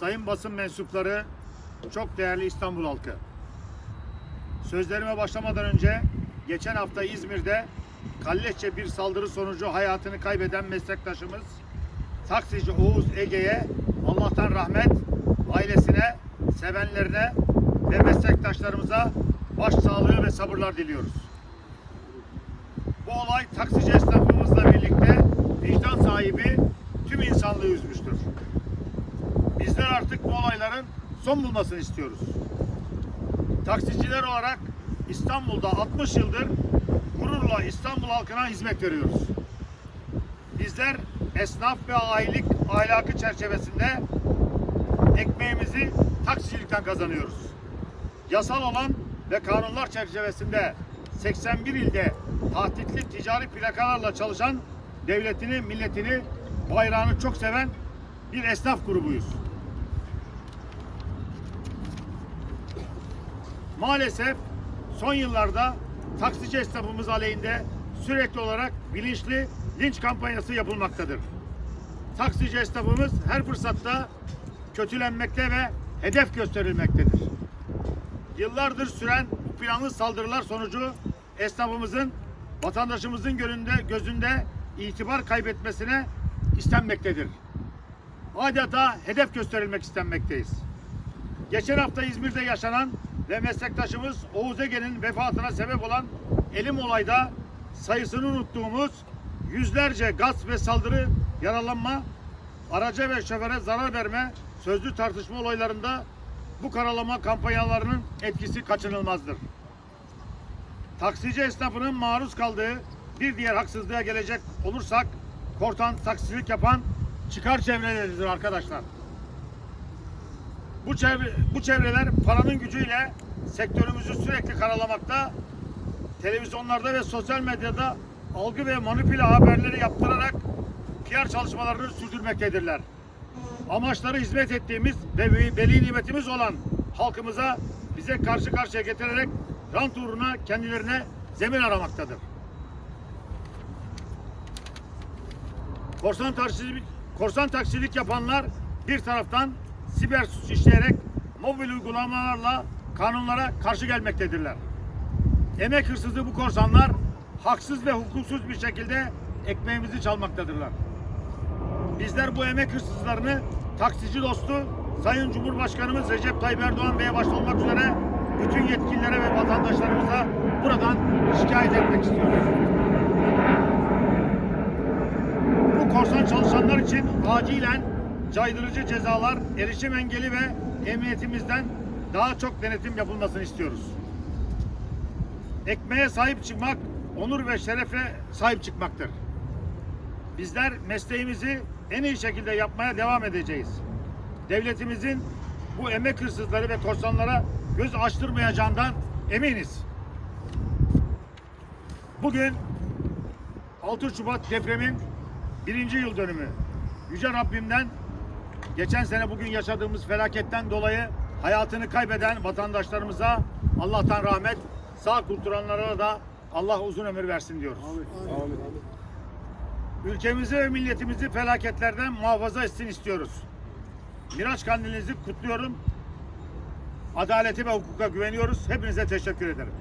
sayın basın mensupları, çok değerli İstanbul halkı. Sözlerime başlamadan önce geçen hafta İzmir'de kalleşçe bir saldırı sonucu hayatını kaybeden meslektaşımız taksici Oğuz Ege'ye Allah'tan rahmet, ailesine, sevenlerine ve meslektaşlarımıza başsağlığı ve sabırlar diliyoruz. Bu olay taksici esnafımızla birlikte vicdan sahibi tüm insanlığı üzmüştür. Artık bu olayların son bulmasını istiyoruz. Taksiciler olarak İstanbul'da 60 yıldır gururla İstanbul halkına hizmet veriyoruz. Bizler esnaf ve ailelik ahlakı çerçevesinde ekmeğimizi taksicilikten kazanıyoruz. Yasal olan ve kanunlar çerçevesinde 81 ilde tahtitli ticari plakalarla çalışan devletini, milletini, bayrağını çok seven bir esnaf grubuyuz. Maalesef son yıllarda taksici esnafımız aleyhinde sürekli olarak bilinçli linç kampanyası yapılmaktadır. Taksici esnafımız her fırsatta kötülenmekte ve hedef gösterilmektedir. Yıllardır süren planlı saldırılar sonucu esnafımızın vatandaşımızın gönlünde, gözünde itibar kaybetmesine istenmektedir. Adeta hedef gösterilmek istenmekteyiz. Geçen hafta İzmir'de yaşanan ve meslektaşımız Oğuz Ege'nin vefatına sebep olan elim olayda sayısını unuttuğumuz yüzlerce gasp ve saldırı, yaralanma, araca ve şoföre zarar verme, sözlü tartışma olaylarında bu karalama kampanyalarının etkisi kaçınılmazdır. Taksici esnafının maruz kaldığı bir diğer haksızlığa gelecek olursak kortan taksicilik yapan çıkar çevreleridir arkadaşlar. Bu çevre, bu çevreler paranın gücüyle sektörümüzü sürekli karalamakta, televizyonlarda ve sosyal medyada algı ve manipüle haberleri yaptırarak PR çalışmalarını sürdürmektedirler. Amaçları hizmet ettiğimiz ve veli nimetimiz olan halkımıza bize karşı karşıya getirerek rant uğruna kendilerine zemin aramaktadır. Korsan taksicilik, korsan taksicilik yapanlar bir taraftan siber suç işleyerek mobil uygulamalarla kanunlara karşı gelmektedirler. Emek hırsızı bu korsanlar haksız ve hukuksuz bir şekilde ekmeğimizi çalmaktadırlar. Bizler bu emek hırsızlarını taksici dostu Sayın Cumhurbaşkanımız Recep Tayyip Erdoğan Bey'e başta olmak üzere bütün yetkililere ve vatandaşlarımıza buradan şikayet etmek istiyoruz. Bu korsan çalışanlar için acilen caydırıcı cezalar, erişim engeli ve emniyetimizden daha çok denetim yapılmasını istiyoruz. Ekmeğe sahip çıkmak, onur ve şerefe sahip çıkmaktır. Bizler mesleğimizi en iyi şekilde yapmaya devam edeceğiz. Devletimizin bu emek hırsızları ve korsanlara göz açtırmayacağından eminiz. Bugün 6 Şubat depremin birinci yıl dönümü. Yüce Rabbimden geçen sene bugün yaşadığımız felaketten dolayı hayatını kaybeden vatandaşlarımıza Allah'tan rahmet, sağ kurtulanlara da Allah uzun ömür versin diyoruz. Ülkemizi ve milletimizi felaketlerden muhafaza etsin istiyoruz. Miraç kandilinizi kutluyorum. Adaleti ve hukuka güveniyoruz. Hepinize teşekkür ederim.